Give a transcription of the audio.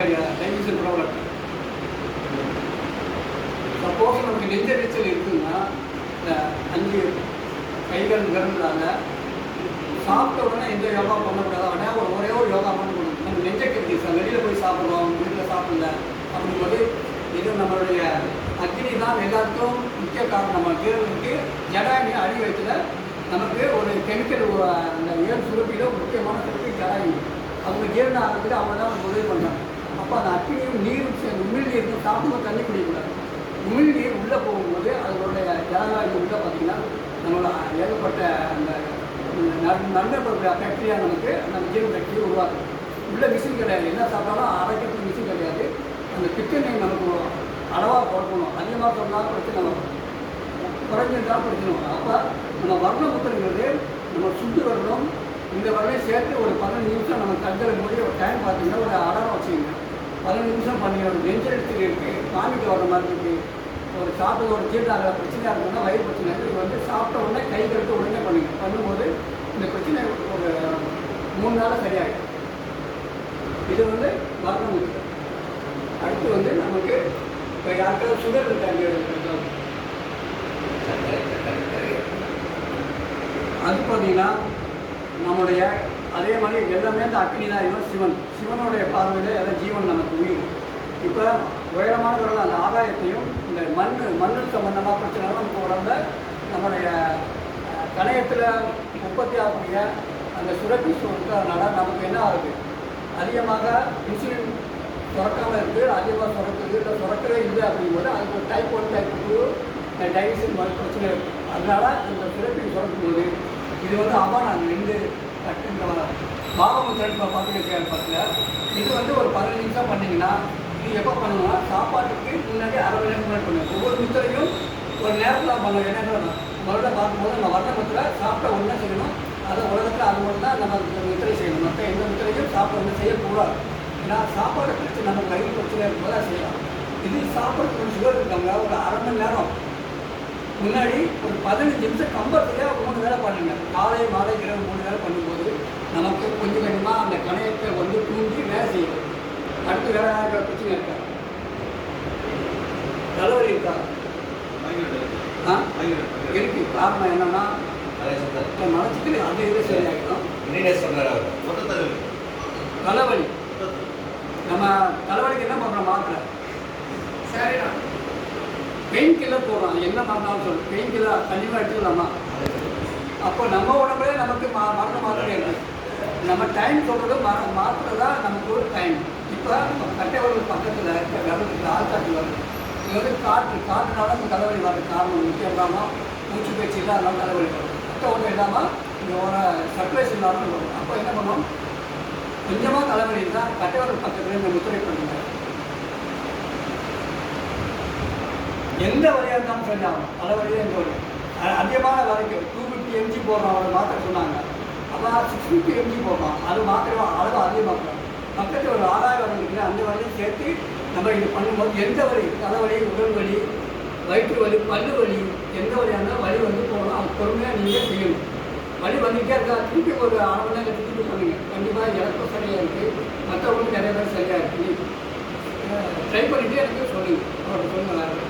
Digestion problem suppose நமக்கு நெஞ்செரிச்சல் இருக்குன்னா இந்த அஞ்சு கைகள் விரல்றாங்க சாப்பிட்ட உடனே எந்த யோகா பண்ணக்கூடாது உடனே ஒரு ஒரே ஒரு யோகா பண்ண பண்ணணும் நம்ம நெஞ்சக்கட்டி சார் வெளியில் போய் சாப்பிட்றோம் வீட்டில் சாப்பிடல அப்படிங்கும்போது இது நம்மளுடைய அக்னி தான் எல்லாத்துக்கும் முக்கிய காரணம். நம்ம ஜீரனுக்கு ஜடாயி அடி வயசில் நமக்கு ஒரு கெமிக்கல் அந்த உயர் சுரப்பியில் முக்கியமான சுரப்பி ஜடாயி அவங்க ஜீரணம் ஆகிறதுக்கு அவங்க தான் உதவி பண்ணுறாங்க அப்போ அந்த அக்னியும் நீரும் சேர்ந்து உமிழ் நீரும் சாப்பிடும்போது தண்ணி குடிக்கக்கூடாது. உமிழ்நீர் உள்ளே போகும்போது அதனுடைய ஜலவாயு உள்ளே பார்த்தீங்கன்னா நம்மளோட ஏகப்பட்ட அந்த நன்மை பாக்டீரியா நமக்கு அந்த ஜீரண பாக்டீரியா உருவாக்கும். உள்ள மிஷின் கிடையாது. என்ன சாப்பிட்டாலும் அரைக்கிறதுக்கு மிஷின் கிடையாது. அந்த கிச்சனை நமக்கு அளவாக போடணும் அதிகமாக சொன்னாலும் பிரச்சனை வரும் குறைஞ்சிருந்தாலும் பிரச்சனை வரும் அப்போ நம்ம வர்ண புத்தகங்கிறது நம்ம சுண்டு வரணும் இந்த வரலையும் சேர்த்து ஒரு பதினஞ்சு நிமிஷம் நம்ம கண்களை மூடி ஒரு டைம் பார்த்தீங்கன்னா ஒரு அலாரம் பதினஞ்சு நிமிஷம் பண்ணி ஒரு நெஞ்செழுத்து இருக்குது காமிக்க வர மாதிரி இருக்குது ஒரு சாப்பிட்டு ஒரு ஜீரணாக பிரச்சனையாக இருக்குன்னா வயிறு பிரச்சனை. இருக்குது இது வந்து சாப்பிட்ட உடனே கை கழுத்து உடனே பண்ணுங்க பண்ணும்போது இந்த பிரச்சனை ஒரு மூணு நாளாக சரியாயிடும். இது வந்து வர்ணமுத்திரம் அடுத்து வந்து நமக்கு இப்போ யாருக்காவது சுகர் இருக்காங்க அது பார்த்தீங்கன்னா நம்முடைய அதே மாதிரி எல்லாமே அந்த அக்னி தான் இவன் சிவன். சிவனுடைய பார்வையில் எல்லாம் ஜீவன் நமக்கு உயிர். இப்போ உயரமானவர்கள் அந்த ஆதாயத்தையும் இந்த மண் மண்ணு சம்பந்தமாக பிரச்சனை நமக்கு உடம்புல நம்முடைய கணையத்தில் உற்பத்தி ஆகக்கூடிய அந்த சுரப்பி சுரக்கிறதுனால நமக்கு என்ன ஆகுது? அதிகமாக இன்சுலின் சுரக்காமல் இருக்குது அதிகமாக சுரக்குது. இல்லை சுரக்கவே இல்லை அப்படிங்கும்போது அதுக்கு ஒரு type one type two digestion மாதிரி பிரச்சனை இருக்குது அதனால் இந்த சுரப்பி சுரக்கும்போது இது வந்து அபானம் ரெண்டு கட்டுன்ற பாகமுத்திரன் பார்த்துக்க பத்தில் இது வந்து ஒரு பதினஞ்சு நிமிஷம் பண்ணிங்கன்னா இது எப்போ பண்ணணும்னா சாப்பாட்டுக்கு முன்னாடி அரை மணி நேரம் முன்னாடி ஒவ்வொரு முத்திரையும் ஒரு நேரத்தில் பண்ண என்ன முதல்ல பார்க்கும்போது நம்ம வர்ணமத்தில் சாப்பிட்ட ஒன்றா செய்யணும். அது உலகத்தில் அது மட்டும் தான் நம்ம இந்த முத்திரை செய்யணும். மற்ற எந்த முத்திரையும் சாப்பிட ஒன்று செய்யக்கூடாது. ஏன்னா சாப்பாடு பிரச்சனை நம்ம வயிறு பிரச்சனை இருக்கும்போது அதை செய்யலாம். இது சாப்பாடு சுகர் இருக்காங்க. ஒரு அரை மணி நேரம். முன்னாடி ஒரு பதினஞ்சு நிமிஷம் கம்பத்துலேயே மூணு வேலை பண்ணுங்க காலை மாலை இரவு மூணு வேலை பண்ணும்போது நமக்கு கொஞ்சம் கொஞ்சமாக அந்த கணையத்தை வந்து தூண்டி வேலை செய்யும் அடுத்து வேற யாருக்கா பிரச்சனை இருக்கா தலைவலி இருக்கா ஆ இருக்கு காரணம் என்னன்னா இப்போ மனசுக்கு அந்த இது சரியாகிடும் தலைவலி. நம்ம தலைவலிக்கு என்ன பண்ணுறோம் மாத்திரை? சரிடா. பெயின் கில்லர் போடுறோம் என்ன பண்ணாலும் சொல்லு. பெயின் கில்லர் கண்டிப்பாக எடுத்துக்கலாமா? அப்போ நம்ம உடம்புல நமக்கு மா மரண மாத்திரை இருக்கு. நம்ம டைம் சொல்கிறது மர மாத்திரை தான் நமக்கு ஒரு டைம் இப்போ நம்ம கட்டைவர்கள் பக்கத்தில் இருக்க விரலுக்கு ஆள்காட்டு வருது இது வந்து காற்று காற்றுனால இந்த தலைவலி வர காரணம் முக்கியம் இல்லாமல் மூச்சு பேச்சு இல்லாமல் தலைவலி வரும் மற்ற ஒன்றும் இல்லாமல் இந்த ஒரு சர்க்குலேஷன் இல்லாமல் வரும் அப்போ என்ன பண்ணோம் கொஞ்சமாக தலைவலி இருந்தால் கட்டைவர்கள் பக்கத்தில் இந்த முத்திரை பண்ணுங்க எந்த வழியாக இருந்தாலும் செஞ்சாலும் தலைவலியே எந்த வழி அதிகமான வரைக்கும் டூ ஃபிஃப்டி எம்ஜி போடுறோம் அவரை மாத்திரை சொன்னாங்க அப்போ சிக்ஸ் ஃபிஃப்டி எம்ஜி போடுறோம் அது மாத்திரை அளவு அதிகமாக்கலாம் பக்கத்தில் ஒரு ஆதாய வரம் இருக்குது அந்த வழியும் சேர்த்து நம்ம இது பண்ணும்போது எந்த வலி தலைவலி உடல் வலி வயிற்று வலி பல்லு வலி எந்த வழியாக இருந்தாலும் வலி வந்து போகணும். அது பொறுமையாக நீங்கள் செய்யணும். வலி வந்துகிட்டே இருக்கா? திருப்பி ஒரு அரை மணி நேரம் திருப்பி பண்ணுங்கள் கண்டிப்பாக எனக்கும் சரியாக இருக்குது மற்றவங்களுக்கும் நிறைய பேர் சரியாக இருக்குது ட்ரை பண்ணிவிட்டு எனக்கு சொல்லுங்கள் அவர்கிட்ட சொல்லுங்கள் இருக்கும்